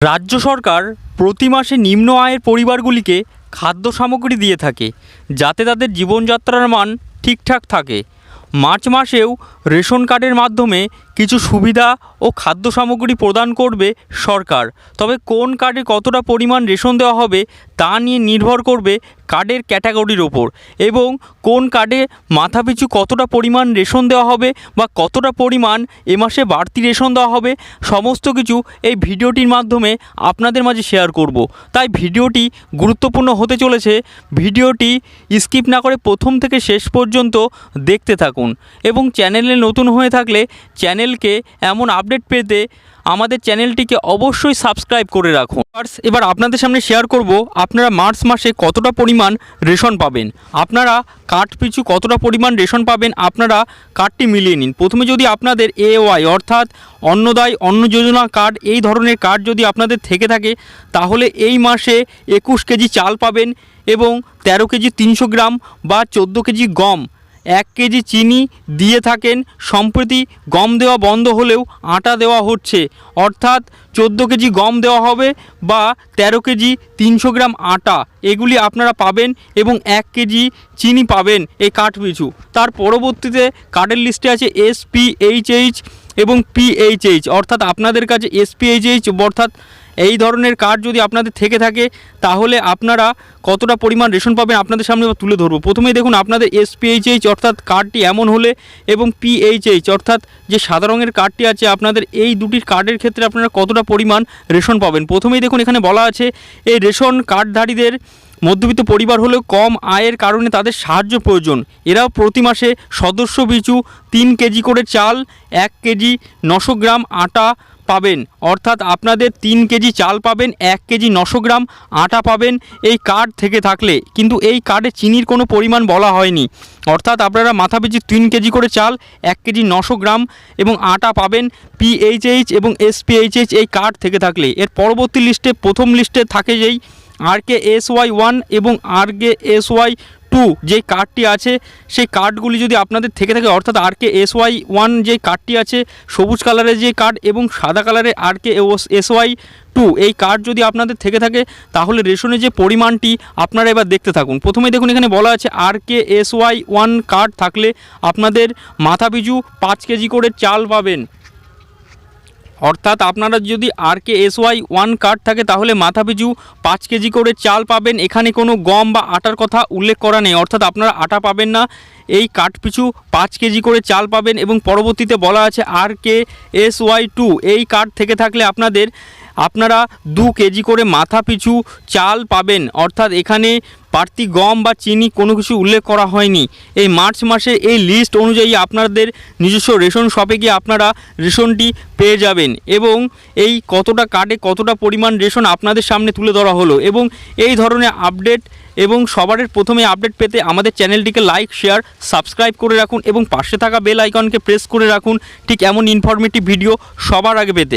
রাজ্য সরকার প্রতি মাসে নিম্ন আয়ের পরিবারগুলিকে খাদ্য সামগ্রী দিয়ে থাকে, যাতে তাদের জীবনযাত্রার মান ঠিকঠাক থাকে। মার্চ মাসেও রেশন কার্ডের মাধ্যমে কিছু সুবিধা ও খাদ্য সামগ্রী প্রদান করবে সরকার। তবে কোন কার্ডে কতটা পরিমাণ রেশন দেওয়া হবে তা নিয়ে নির্ভর করবে কার্ডের ক্যাটাগরির ওপর। এবং কোন কার্ডে মাথাপিছু কতটা পরিমাণ রেশন দেওয়া হবে বা কতটা পরিমাণ এ মাসে বাড়তি রেশন দেওয়া হবে, সমস্ত কিছু এই ভিডিওটির মাধ্যমে আপনাদের মাঝে শেয়ার করব। তাই ভিডিওটি গুরুত্বপূর্ণ হতে চলেছে। ভিডিওটি স্কিপ না করে প্রথম থেকে শেষ পর্যন্ত দেখতে থাকুন। এবং চ্যানেলে নতুন হয়ে থাকলে চ্যানেলকে এমন আপডেট পেতে আমাদের চ্যানেলটিকে অবশ্যই সাবস্ক্রাইব করে রাখুন। এবার আপনাদের সামনে শেয়ার করব আপনারা মার্চ মাসে কতটা পরিমাণ রেশন পাবেন। আপনারা কার্ড পিছু কতটা পরিমাণ রেশন পাবেন আপনারা কার্ডটি মিলিয়ে নিন। প্রথমে যদি আপনাদের এ ওয়াই অর্থাৎ অন্নদায় অন্ন যোজনা কার্ড এই ধরনের কার্ড যদি আপনাদের থেকে থাকে, তাহলে এই মাসে একুশ কেজি চাল পাবেন এবং তেরো কেজি তিনশো গ্রাম বা চোদ্দ কেজি গম এক কেজি চিনি দিয়ে থাকেন। সম্প্রতি গম দেওয়া বন্ধ হলেও আটা দেওয়া হচ্ছে। অর্থাৎ চোদ্দ কেজি গম দেওয়া হবে বা তেরো কেজি তিনশো গ্রাম আটা। এগুলি আপনারা পাবেন এবং এক কেজি চিনি পাবেন এই কাঠ পিছু তার পরবর্তীতে কার্ডের লিস্টে আছে এস পি এইচ এইচ এবং পিএইচএইচ অর্থাৎ আপনাদের কাছে এসপিএইচএইচ অর্থাৎ এই ধরনের কার্ড যদি আপনাদের থেকে থাকে, তাহলে আপনারা কতটা পরিমাণ রেশন পাবেন আপনাদের সামনে তুলে ধরবো। প্রথমেই দেখুন, আপনাদের এসপিএইচএইচ অর্থাৎ কার্ডটি এমন হলে এবং পিএইচএইচ অর্থাৎ যে সাদা রঙের কার্ডটি আছে, আপনাদের এই দুটির কার্ডের ক্ষেত্রে আপনারা কতটা পরিমাণ রেশন পাবেন? প্রথমেই দেখুন, এখানে বলা আছে, এই রেশন কার্ডধারীদের মধ্যবিত্ত পরিবার হলেও কম আয়ের কারণে তাদের সাহায্য প্রয়োজন। এরাও প্রতি মাসে সদস্য পিছু তিন কেজি করে চাল, এক কেজি নশো গ্রাম আটা পাবেন। অর্থাৎ আপনাদের তিন কেজি চাল পাবেন, এক কেজি নশো গ্রাম আটা পাবেন এই কার্ড থেকে থাকলে। কিন্তু এই কার্ডে চিনির কোনো পরিমাণ বলা হয়নি। অর্থাৎ আপনারা মাথা পিছু তিন কেজি করে চাল, এক কেজি নশো গ্রাম এবং আটা পাবেন পিএইচএইচ এবং এসপিএইচএইচ এই কার্ড থেকে থাকলে। এর পরবর্তী লিস্টে প্রথম লিস্টে থাকে যেই R K S Y one এবং R K S Y two যে কার্ডটি আছে, সেই কার্ডগুলি যদি আপনাদের থেকে থাকে, অর্থাৎ R K S Y one যে কার্ডটি আছে, সবুজ কালারের যে কার্ড এবং সাদা কালারের R K S Y two এই কার্ড যদি আপনাদের থেকে থাকে, তাহলে রেশনের যে পরিমাণটি আপনারা এবার দেখতে থাকুন। প্রথমে দেখুন, এখানে বলা আছে R K S Y one card থাকলে আপনাদের মাথা পিছু পাঁচ কেজি করে চাল পাবেন। অর্থাৎ আপনারা যদি R K S Y one card থাকে, তাহলে মাথা পিছু পাঁচ কেজি করে চাল পাবেন। এখানে কোনো গম বা আটার কথা উল্লেখ করা নেই। অর্থাৎ আপনারা আটা পাবেন না। এই কাঠ পিছু পাঁচ কেজি করে চাল পাবেন এবং পরবর্তীতে বলা আছে R K S Y two এই কার্ড থেকে থাকলে আপনাদের আপনারা দু কেজি করে মাথা পিছু চাল পাবেন। অর্থাৎ এখানে বাড়তি গম বা চিনি কোনো কিছু উল্লেখ করা হয়নি। এই মার্চ মাসে এই লিস্ট অনুযায়ী আপনাদের নিজস্ব রেশন শপে গিয়ে আপনারা রেশনটি পেয়ে যাবেন এবং এই কতটা কার্ডে কতটা পরিমাণ রেশন আপনাদের সামনে তুলে ধরা হলো এবং এই ধরনের আপডেট এবং সবার প্রথমে আপডেট পেতে আমাদের চ্যানেলটিকে লাইক, শেয়ার, সাবস্ক্রাইব করে রাখুন এবং পাশে থাকা বেল আইকনকে প্রেস করে রাখুন। ঠিক এমন ইনফরমেটিভ ভিডিও সবার আগে পেতে।